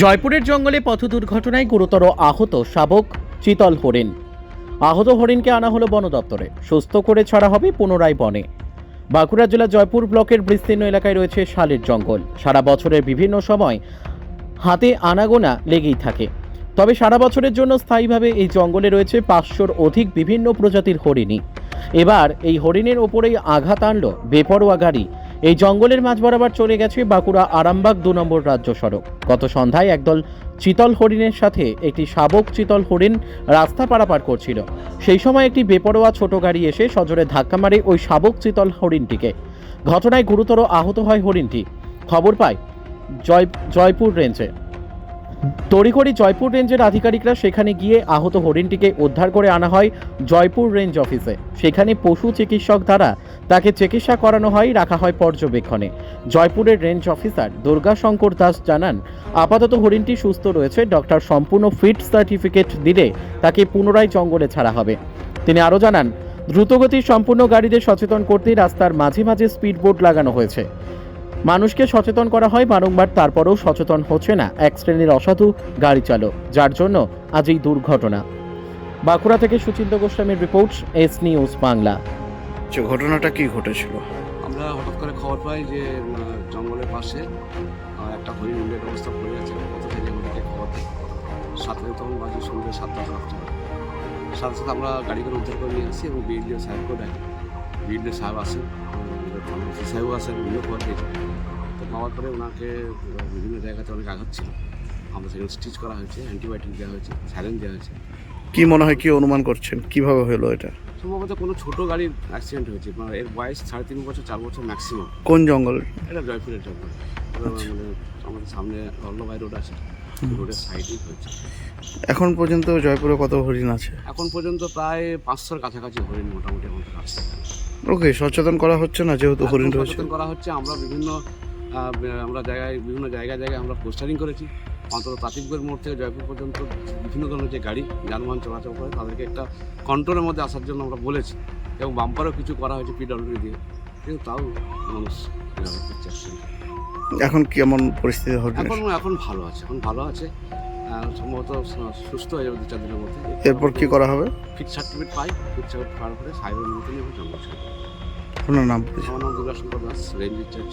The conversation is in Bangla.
জয়পুরের জঙ্গলে পথ দুর্ঘটনায় গুরুতর আহত শাবক চিতল হরিণ। আহত হরিণকে আনা হলো বন দপ্তরে। সুস্থ করে ছাড়া হবে পুনরায় বনে। বাঁকুড়া জেলা জয়পুর ব্লকের বিস্তীর্ণ এলাকায় রয়েছে শালের জঙ্গল। সারা বছরের বিভিন্ন সময় হাতে আনাগোনা লেগেই থাকে। তবে সারা বছরের জন্য স্থায়ীভাবে এই জঙ্গলে রয়েছে পাঁচশোর অধিক বিভিন্ন প্রজাতির হরিণী এবার এই হরিণের ওপরেই আঘাত আনল বেপরোয়া গাড়ি। এই জঙ্গলের মাঝ বরাবর চলে গেছে বাঁকুড়া আরামবাগ দু নম্বর রাজ্য সড়ক। গত সন্ধ্যায় একদল চিতল হরিণের সাথে একটি শাবক চিতল হরিণ রাস্তা পারাপার করছিল। সেই সময় একটি বেপরোয়া ছোট গাড়ি এসে সজোরে ধাক্কা মারে ওই শাবক চিতল হরিণটিকে। ঘটনায় গুরুতর আহত হয় হরিণটি। খবর পায় জয় জয়পুর রেঞ্জে তড়িঘড়ি জয়পুর রেঞ্জের আধিকারিকরা সেখানে গিয়ে আহত হরিণটিকে উদ্ধার করে আনা হয় জয়পুর রেঞ্জ অফিসে। সেখানে পশু চিকিৎসক দ্বারা তাকে চিকিৎসা করানো হয়, রাখা হয় পর্যবেক্ষণে। জয়পুরের রেঞ্জ অফিসার দুর্গাশঙ্কর দাস জানান, আপাতত হরিণটি সুস্থ রয়েছে। ডক্টর সম্পূর্ণ ফিট সার্টিফিকেট দিলে তাকে পুনরায় জঙ্গলে ছাড়া হবে। তিনি আরও জানান, দ্রুতগতির সম্পূর্ণ গাড়িদের সচেতন করতে রাস্তার মাঝে মাঝে স্পিড বোর্ড লাগানো হয়েছে। মানুষকে সচেতন করা হয় বারংবার তারপরেও সচেতন হচ্ছে না এক শ্রেণির অসাধু গাড়ি চালক যার জন্য আজ এই দুর্ঘটনা। বাঁকুড়া থেকে সুচিন্ত গোস্বামীর রিপোর্ট এস নিউজ বাংলা। যে ঘটনাটা কি ঘটেছিল? আমরা হঠাৎ করে খবর পাই যে জঙ্গলের পাশে একটা হরিণ উন্ডের অবস্থা পড়ে আছে কত থেকে আমাদেরকে খবর দেয়। সাতটায় তখন বাজে সন্ধ্যে সাতটা সাতটা। সাথে সাথে আমরা গাড়ি করে উদ্ধার করে নিয়ে আসি এবং বিএলডিও সাহেবকেও ডাকি। বিএলডিও সাহেব আসেন। থানা সাহেবও আসেন উনিও খবর পেয়েছেন তো পাওয়ার পরে ওনাকে বিভিন্ন জায়গাতে অনেক আঘাত ছিল। আমরা সেখানে স্টিচ করা হয়েছে অ্যান্টিবায়োটিক দেওয়া হয়েছে স্যালেন দেওয়া হয়েছে। কি মনে হয় কি অনুমান করছেন? কীভাবে হলো এটা? সম্ভবত কোনো ছোটো গাড়ির অ্যাক্সিডেন্ট হয়েছে মানে এর বয়স সাড়ে তিন বছর চার বছর ম্যাক্সিমাম কোন জঙ্গল? এটা জয়পুরের জন্য আচ্ছা। মানে আমাদের সামনে অল্লভাই রোড আছে রোডের সাইডেই হয়েছে। এখন পর্যন্ত জয়পুরে কত হরিণ আছে? এখন পর্যন্ত প্রায় পাঁচশোর কাছাকাছি হরিণ মোটামুটি আমাদের আছে। ওকে সচেতন করা হচ্ছে না যেহেতু হরিণ রয়েছে? সচেতন করা হচ্ছে আমরা বিভিন্ন আমরা জায়গায় বিভিন্ন জায়গায় জায়গায় আমরা পোস্টারিং করেছি। অন্তত তাঁতিকগড় মোড় থেকে জয়পুর পর্যন্ত বিভিন্ন ধরনের যে গাড়ি যানবাহন চলাচল করে তাদেরকে একটা কন্ট্রোলের মধ্যে আসার জন্য আমরা বলেছি। এবং বাম্পারও কিছু করা হয়েছে পিডব্লিউ দিয়ে। কিন্তু তাও মানুষ। এখন কেমন পরিস্থিতি এখন এখন ভালো আছে এখন ভালো আছে। সম্ভবত সুস্থ হয়ে যাবে দু চার দিনের মধ্যে। এরপর কি করা হবে? ফিট সার্টিফিকেট পাই ফিট সার্টিফিকেট পাওয়ার পরে সাইবার মতন এবং জঙ্গল আপনার নাম? আমার নাম দুর্গাশঙ্কর দাস রেঞ্জ ইনচার্জ